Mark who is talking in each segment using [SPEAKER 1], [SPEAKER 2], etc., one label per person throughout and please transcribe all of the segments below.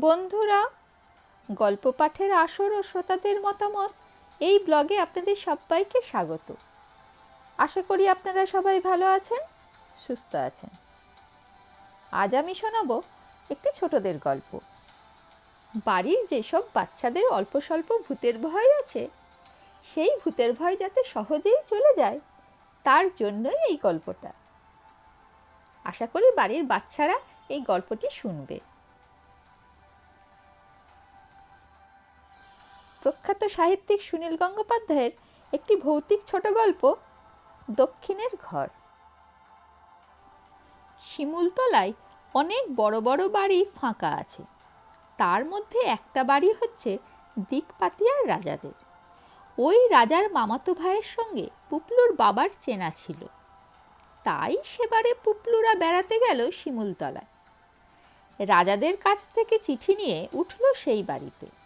[SPEAKER 1] বন্ধুরা গল্প পাঠের আসর ও শ্রোতাদের মতামত এই ব্লগে আপনাদের সবাইকে স্বাগত। আশা করি আপনারা সবাই ভালো আছেন, সুস্থ আছেন। আজ আমি শোনাবো একটি ছোটদের গল্প। বাড়ির যেসব বাচ্চাদের অল্প স্বল্প ভূতের ভয় আছে, সেই ভূতের ভয় যাতে সহজেই চলে যায়, তার জন্যই এই গল্পটা। আশা করি বাড়ির বাচ্চারা এই গল্পটি শুনবে। প্রখ্যাত সাহিত্যিক সুনীল গঙ্গোপাধ্যায়ের একটি ভৌতিক ছোট গল্প, দক্ষিণের ঘর। শিমুলতলায় অনেক বড় বড় বাড়ি ফাঁকা আছে। তার মধ্যে একটা বাড়ি হচ্ছে দিকপাতিয়ার রাজাদের। ওই রাজার মামাতো ভাইয়ের সঙ্গে পুপলুর বাবার চেনা ছিল। তাই সেবারে পুপলুরা বেড়াতে গেল শিমুলতলায়। রাজাদের কাছ থেকে চিঠি নিয়ে উঠল সেই বাড়িতে।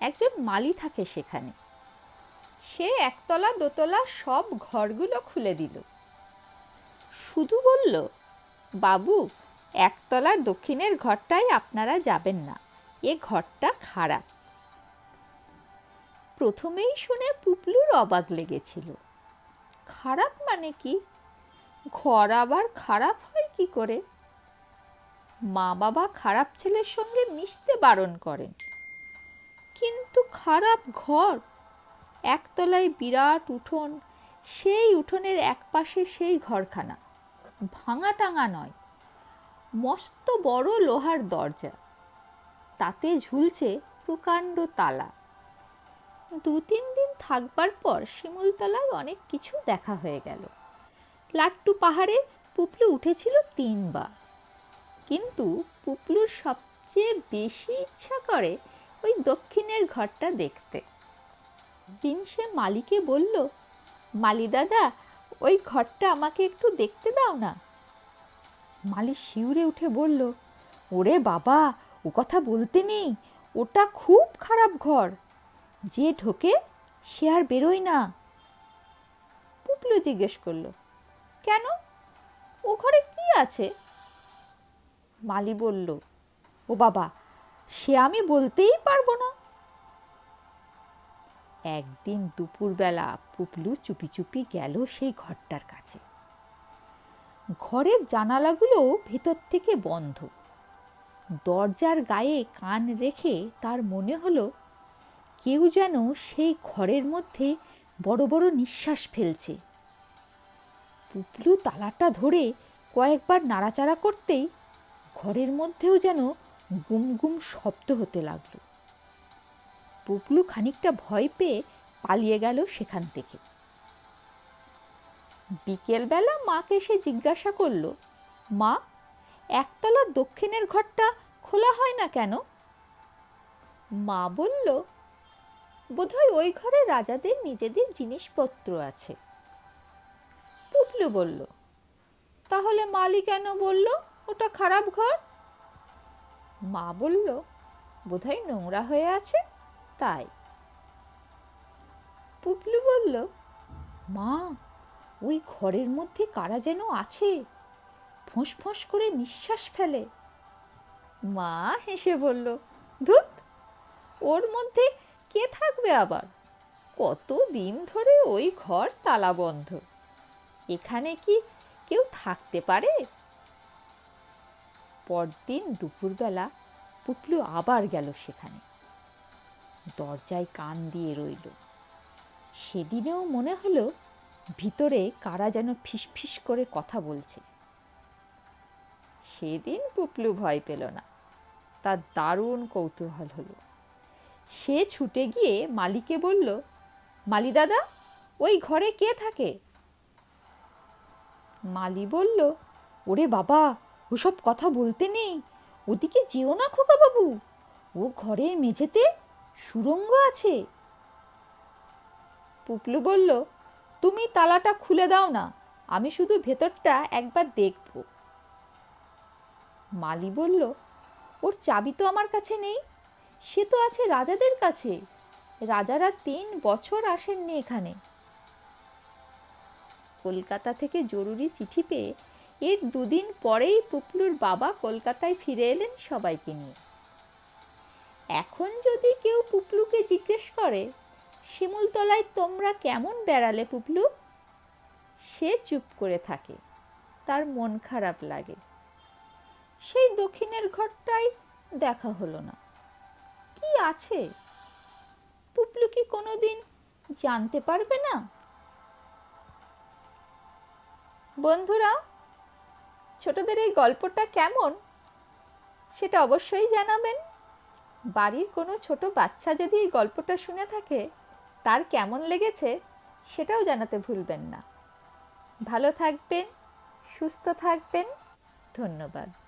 [SPEAKER 1] একজন মালি থাকে সেখানে। সে একতলা, দোতলা সব ঘরগুলো খুলে দিল। শুধু বলল, বাবু, একতলা দক্ষিণের ঘরটায় আপনারা যাবেন না, এ ঘরটা খারাপ। প্রথমেই শুনে পুপলুর অবাক লেগেছিল। খারাপ মানে কি? ঘর আবার খারাপ হয় কি করে? মা বাবা খারাপ ছেলের সঙ্গে মিশতে বারণ করেন। কিন্তু খারাপ ঘর। একতলায় বিরাট উঠোন, সেই উঠোনের একপাশে সেই ঘরখানা। ভাঙা টাঙা নয়, মস্ত বড় লোহার দরজা। তাতে ঝুলছে প্রকাণ্ড তালা। দু তিন দিন থাকবার পর শিমুলতলায় অনেক কিছু দেখা হয়ে গেল। লাট্টু পাহাড়ে পুপলু উঠেছিল তিনবার। কিন্তু পুপলুর সবচেয়ে বেশি ইচ্ছা করে ওই দক্ষিণের ঘরটা দেখতে। দিন সে মালিকে বলল, মালি দাদা, ওই ঘরটা আমাকে একটু দেখতে দাও না। মালি শিউরে উঠে বলল, ওরে বাবা, ও কথা বলতে নেই, ওটা খুব খারাপ ঘর। যে ঢোকে, সে আর বেরোয় না। পুপলু জিজ্ঞেস করল, কেন? ও ঘরে কি আছে? মালি বলল, ও বাবা সে আমি বলতেই পারব না। একদিন দুপুরবেলা পুপলু চুপি চুপি গেল সেই ঘরটার কাছে। ঘরের জানালাগুলো ভেতর থেকে বন্ধ। দরজার গায়ে কান রেখে তার মনে হলো, কেউ যেন সেই ঘরের মধ্যে বড় বড় নিঃশ্বাস ফেলছে। পুপলু তালাটা ধরে কয়েকবার নাড়াচাড়া করতেই ঘরের মধ্যেও যেন গুম গুম শব্দ হতে লাগল। পুপলু খানিকটা ভয় পেয়ে পালিয়ে গেল সেখান থেকে। বিকেলবেলা মাকে সে জিজ্ঞাসা করল, মা, একতলার দক্ষিণের ঘরটা খোলা হয় না কেন? মা বলল, বোধহয় ওই ঘরে রাজাদের নিজেদের জিনিসপত্র আছে। পুপলু বলল, তাহলে মালি কেন বলল, ওটা খারাপ ঘর? মা বলল, বোধহয় নোংরা হয়ে আছে? তাই। পুপলু বলল, মা, ওই ঘরের মধ্যে কারা যেন আছে? ফোঁস ফোঁস করে নিঃশ্বাস ফেলে। মা হেসে বলল, ধুত, ওর মধ্যে কে থাকবে আবার? কত দিন ধরে ওই ঘর তালা বন্ধ এখানে কি কেউ থাকতে পারে? পরদিন দুপুরবেলা পুপলু আবার গেল সেখানে। দরজায় কান দিয়ে রইল। সেদিনেও মনে হলো ভিতরে কারা যেন ফিসফিস করে কথা বলছে। সেদিন পুপলু ভয় পেল না। তার দারুণ কৌতূহল হলো। সে ছুটে গিয়ে মালিকে বলল, মালি দাদা, ওই ঘরে কে থাকে? মালি বলল, ওরে বাবা ওসব কথা বলতে নেই। ওদিকে যেও না খোকা বাবু ও ঘরের মেঝেতে সুরঙ্গ আছে। পুপলু বলল, তুমি তালাটা খুলে দাও না, আমি শুধু ভেতরটা একবার দেখব। মালি বলল, ওর চাবি তো আমার কাছে নেই, সে তো আছে রাজাদের কাছে। রাজারা তিন বছর আসেননি এখানে। কলকাতা থেকে জরুরি চিঠি পেয়ে এর দুদিন পরেই পুপলুর বাবা কলকাতায় ফিরে এলেন সবাইকে নিয়ে। এখন যদি কেউ পুপলুকে জিজ্ঞেস করে, শিমুলতলায় তোমরা কেমন বেড়ালে পুপলু? সে চুপ করে থাকে। তার মন খারাপ লাগে। সেই দক্ষিণের ঘরটাই দেখা হলো না। কি আছে? পুপলু কি কোনোদিন জানতে পারবে না? বন্ধুরা ছোটদের এই গল্পটা কেমন? সেটা অবশ্যই জানাবেন। বাড়ির কোনো ছোট বাচ্চা যদি এই গল্পটা শুনে থাকে, তার কেমন লেগেছে সেটাও জানাতে ভুলবেন না। ভালো থাকবেন, সুস্থ থাকবেন। ধন্যবাদ।